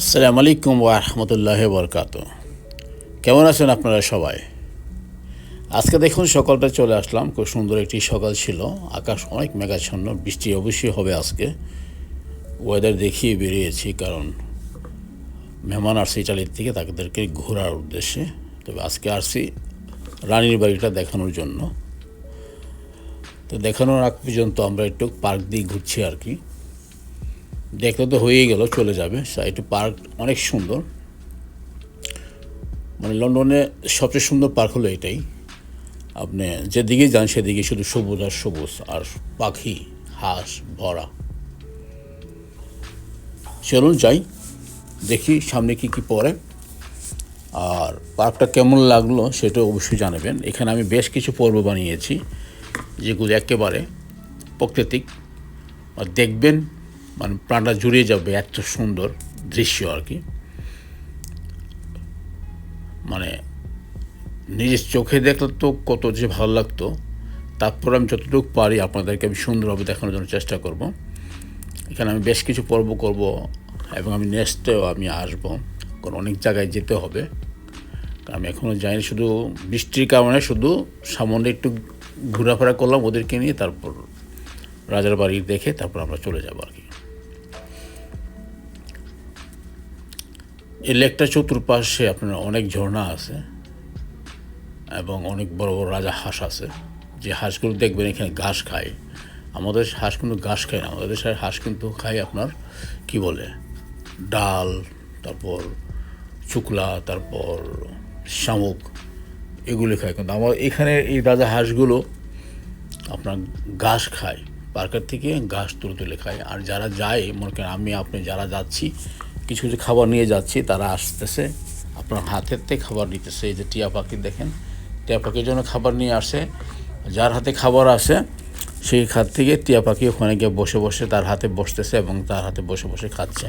আসসালামু আলাইকুম ওয়া রাহমাতুল্লাহ বরকাত কেমন আছেন আপনারা সবাই? আজকে দেখুন সকালটা চলে আসলাম, খুব সুন্দর একটি সকাল ছিল। আকাশ অনেক মেঘাচ্ছন্ন, বৃষ্টি অবশ্যই হবে আজকে। ওয়েদার দেখিয়ে বেরিয়েছি কারণ মেহমান আসছে ইটালির থেকে, তাদেরকে ঘোরার উদ্দেশ্যে। তবে আজকে আসছি রানীর বাড়িটা দেখানোর জন্য। তো দেখানোর আগ পর্যন্ত আমরা একটু পার্ক দিয়ে ঘুরছি আর কি। দেখলে তো হয়েই গেল, চলে যাবে। একটু পার্ক অনেক সুন্দর। মানে লন্ডনে সবচেয়ে সুন্দর পার্ক হলো এটাই। আপনি যেদিকেই যান সেদিকে শুধু সবুজ আর সবুজ আর পাখি, হাঁস, ভরা। চলুন যাই, দেখি সামনে কি কি পড়ে। আর পার্কটা কেমন লাগল সেটা অবশ্যই জানাবেন। এখানে আমি বেশ কিছু পর্ব বানিয়েছি, যেগুলো একেবারে প্রকৃতিক। আর দেখবেন মানে প্রাণটা জুড়িয়ে যাবে এত সুন্দর দৃশ্য আর কি। মানে নিজের চোখে দেখলে তো কত যে ভালো লাগতো। তারপর আমি যতটুকু পারি আপনাদেরকে আমি সুন্দরভাবে দেখানোর জন্য চেষ্টা করব। এখানে আমি বেশ কিছু পর্ব করব এবং আমি নেক্সটেও আমি আসব। কারণ অনেক জায়গায় যেতে হবে। কারণ আমি এখনও যাইনি, শুধু বৃষ্টির কারণে শুধু সামনে একটু ঘোরাফেরা করলাম ওদেরকে নিয়ে, তারপর রাজার বাড়ি দেখে তারপর আমরা চলে যাব আর কি। এই লেকটা চতুর্পাশে আপনার অনেক ঝর্ণা আছে এবং অনেক বড় বড় রাজা হাঁস আছে। যে হাঁসগুলো দেখবেন এখানে ঘাস খায়। আমাদের হাঁস কিন্তু ঘাস খায় না। আমাদের দেশের হাঁস কিন্তু খায় আপনার, কি বলে, ডাল, তারপর শুকলা, তারপর শামুক, এগুলি খায়। কিন্তু আমার এখানে এই রাজা হাঁসগুলো আপনার ঘাস খায়। পার্কের থেকে ঘাস তুলে তুলে খায়। আর যারা যায়, মনে করেন আমি, আপনি যারা যাচ্ছি কিছু কিছু খাবার নিয়ে যাচ্ছি, তারা আসতেছে, আপনার হাতের থেকে খাবার নিতেছে, এই যে টিয়া পাখি দেখেন, টিয়া পাখির জন্য খাবার নিয়ে আসে, যার হাতে খাবার আসে সেই খাত থেকে টিয়া পাখি ওখানে গিয়ে বসে বসে তার হাতে বসতেছে এবং তার হাতে বসে বসে খাচ্ছে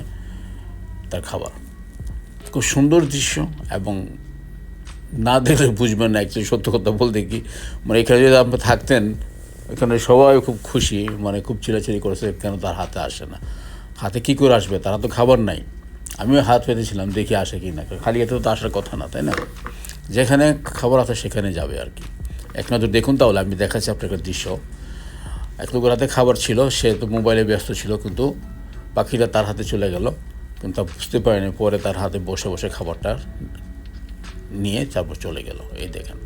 তার খাবার। খুব সুন্দর দৃশ্য এবং না দেখলে বুঝবেন না, একচুয়ালি সত্য কথা বলতে কি মানে এখানে যদি আপনি থাকতেন, এখানে সবাই খুব খুশি মানে খুব চিলাচিলি করেছে, কেন তার হাতে আসে না। হাতে কী করে আসবে? তারা তো খাবার নাই। আমিও হাত পেতেছিলাম দেখি আসে কি না খালি এতে তো আসার কথা না, তাই না? যেখানে খাবার আছে সেখানে যাবে আর কি। এক নজর দেখুন তাহলে, আমি দেখাচ্ছি আপনাকে দৃশ্য। এক লোকের হাতে খাবার ছিল, সে তো মোবাইলে ব্যস্ত ছিল, কিন্তু পাখিটা তার হাতে চলে গেল। কিন্তু তা বুঝতে পারেনি, পরে তার হাতে বসে বসে খাবারটা নিয়ে তারপর চলে গেল। এই দেখেন।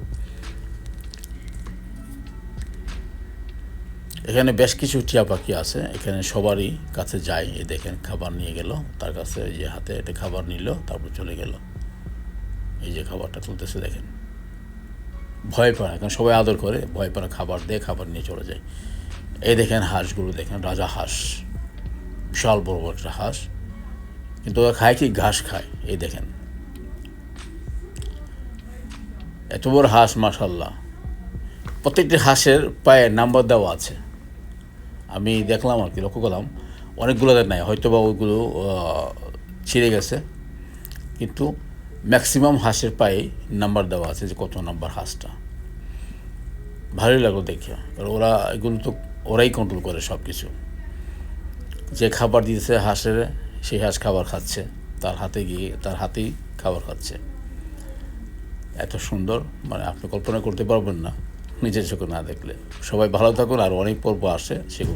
এখানে বেশ কিছু টিয়া পাখি আছে, এখানে সবারই কাছে যায় এই দেখেন খাবার নিয়ে গেল, তার কাছে যে হাতে এটা খাবার নিল, তারপর চলে গেল। এই যে খাবারটা তুলতেছে দেখেন। ভয় পায়, কারণ সবাই আদর করে, ভয় পায় খাবার দিয়ে খাবার নিয়ে চলে যায়। এই দেখেন হাঁসগুলো, দেখেন রাজা হাঁস, বিশাল বড় বড় একটা হাঁস। কিন্তু ওরা খায় কি? ঘাস খায়, এই দেখেন। এত বড় হাঁস মাসাল্লাহ প্রত্যেকটি হাঁসের পায়ে নাম্বার দেওয়া আছে। আমি দেখলাম আর কি, লক্ষ্য করলাম অনেকগুলোদের নাই হয়তো বা ওইগুলো ছিঁড়ে গেছে। কিন্তু ম্যাক্সিমাম হাঁসের পায়ে নাম্বার দেওয়া আছে যে কত নাম্বার হাঁসটা। ভালোই লাগল দেখে। কারণ ওরা এগুলো তো ওরাই কন্ট্রোল করে সব কিছু যে খাবার দিয়েছে হাঁসের, সেই হাঁস খাবার খাচ্ছে, তার হাতে গিয়ে, তার হাতেই খাবার খাচ্ছে। এত সুন্দর মানে আপনি কল্পনা করতে পারবেন না, নিজের চোখে না দেখলে। সবাই ভালো থাকুন, আর অনেক পর্ব আসে সেগুলো।